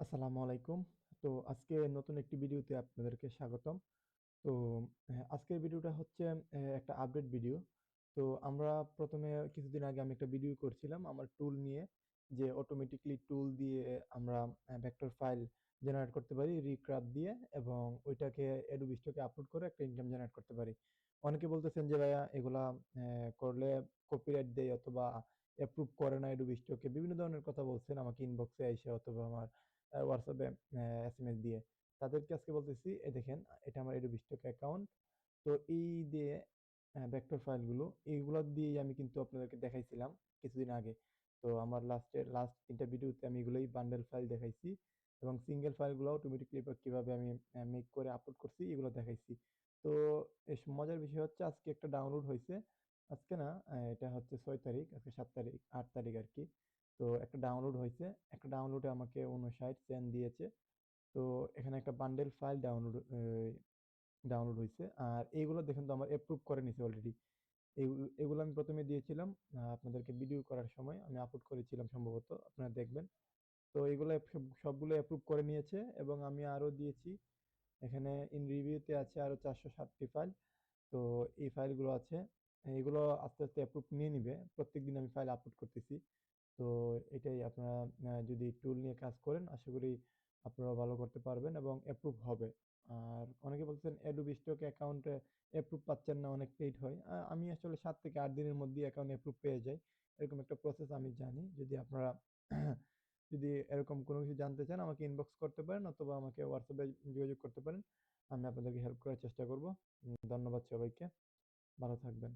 আসসালামু আলাইকুম। তো আজকে নতুন একটি ভিডিওতে আপনাদেরকে স্বাগতম। তো হ্যাঁ, আজকের ভিডিওটা হচ্ছে একটা আপডেট ভিডিও। তো আমরা প্রথমে কিছুদিন আগে আমি একটা ভিডিও করছিলাম আমার টুল নিয়ে যে অটোমেটিক্যালি টুল দিয়ে আমরা ভেক্টর ফাইল জেনারেট করতে পারি রিক্রাফট দিয়ে এবং ওইটাকে Adobe Stock আপলোড করে একটা ইনকাম জেনারেট করতে পারি। অনেকে বলতেছেন যে ভাইয়া এগুলা করলে কপিরাইট দেয় অথবা অ্যাপ্রুভ করে না Adobe Stock বিভিন্ন ধরনের কথা বলছেন আমাকে ইনবক্সে আইসা অথবা আমার আ WhatsApp এ অ্যা এসএমএস দিয়ে। তাদেরকে আজকে বলতেছি এই দেখেন এটা আমার Adobe Stock অ্যাকাউন্ট। তো এই দিয়ে ভেক্টর ফাইলগুলো এইগুলা দিয়েই আমি কিন্তু আপনাদেরকে দেখাইছিলাম কিছুদিন আগে। তো আমার লাস্টের লাস্ট ৩ টা ভিডিওতে আমি এগুলোই বান্ডেল ফাইল দেখাইছি এবং সিঙ্গেল ফাইলগুলো অটোমেটিক্যালি কীভাবে আমি মেক করে আপলোড করছি এগুলো দেখাইছি। তো এস মজার বিষয় হচ্ছে আজকে একটা ডাউনলোড হয়েছে আজকে না এটা হচ্ছে ছয় তারিখ, আজকে ৭ তারিখ আট তারিখ আরকি। তো একটা ডাউনলোড হয়েছে একটা ডাউনলোডে আমাকে ৫৯ সেন্ড দিয়েছে। তো এখানে একটা বান্ডেল ফাইল ডাউনলোড ডাউনলোড হয়েছে আর এইগুলো দেখেন তো আমার অ্যাপ্রুভ করে নিছে অলরেডি। এগুলো আমি প্রথমে দিয়েছিলাম আপনাদেরকে ভিডিও করার সময় আমি আপলোড করেছিলাম সম্ভবত। আপনারা দেখবেন। তো এগুলো সব সবগুলো অ্যাপ্রুভ করে নিয়েছে এবং আমি আরও দিয়েছি। এখানে ইন রিভিউতে আছে আরও ৪৬০ টি ফাইল। তো এই ফাইলগুলো আছে। এগুলো আস্তে, আস্তে অ্যাপ্রুভ নিয়ে নিবে। প্রত্যেক দিন আমি ফাইল আপলোড করতেছি। তো এটাই আপনারা যদি টুল নিয়ে কাজ করেন, আশা করি আপনারা ভালো করতে পারবেন এবং অ্যাপ্রুভ হবে। আর অনেকে বলতেছেন Adobe Stock অ্যাকাউন্টে অ্যাপ্রুভ পাচ্ছেন না, অনেক লেট হয়। আমি আসলে সাত থেকে আট দিনের মধ্যেই অ্যাকাউন্ট অ্যাপ্রুভ পেয়ে যাই। এরকম একটা প্রসেস আমি জানি। যদি আপনারা যদি এরকম কোনো কিছু জানতে চান, আমাকে ইনবক্স করতে পারেন অথবা আমাকে এ যোগাযোগ করতে পারেন। আমি আপনাদেরকে হেল্প করার চেষ্টা করব। ধন্যবাদ সবাইকে। ভালো থাকবেন।